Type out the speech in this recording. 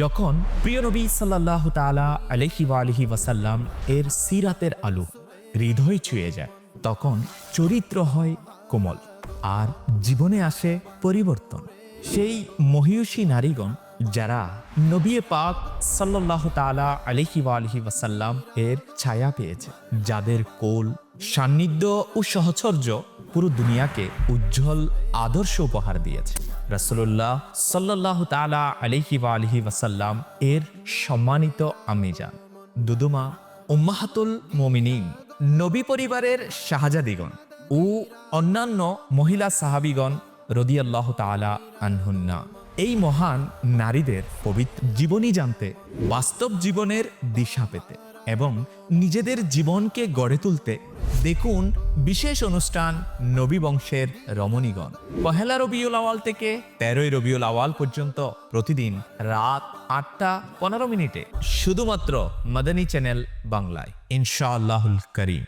যখন প্রিয় নবী সাল্লাহ তালা আলহি আলহি ওয়াসাল্লাম এর সিরাতের আলো হৃদয় ছুঁয়ে যায়, তখন চরিত্র হয় কোমল আর জীবনে আসে পরিবর্তন। সেই মহিয়সী নারীগণ যারা নবী পাক সাল্লাহ তালা আলহি আলহি ওয়াসাল্লাম এর ছায়া পেয়েছে, যাদের কোল, সান্নিধ্য ও সহচর্য পুরো দুনিয়াকে উজ্জ্বল আদর্শ উপহার দিয়েছে। রাসূলুল্লাহ সাল্লাহ তালা আলহি আলহি ওয়াসাল্লাম এর সম্মানিত আমিজান। দুদুমা উম্মাহাতুল মমিনিন, নবী পরিবারের শাহজাদিগণ ও অন্যান্য মহিলা সাহাবিগণ রদিয়াল্লাহ তালা আনহুন্না। এই মহান নারীদের পবিত্র জীবনী জানতে, বাস্তব জীবনের দিশা পেতে এবং নিজেদের জীবনকে গড়ে তুলতে দেখুন বিশেষ অনুষ্ঠান নবী বংশের রমণীগণ। পহেলা রবিউল আওয়াল থেকে তেরোই রবিউল আওয়াল পর্যন্ত প্রতিদিন রাত আটটা পনেরো মিনিটে, শুধুমাত্র মাদানী চ্যানেল বাংলায়। ইনশাআল্লাহুল করিম।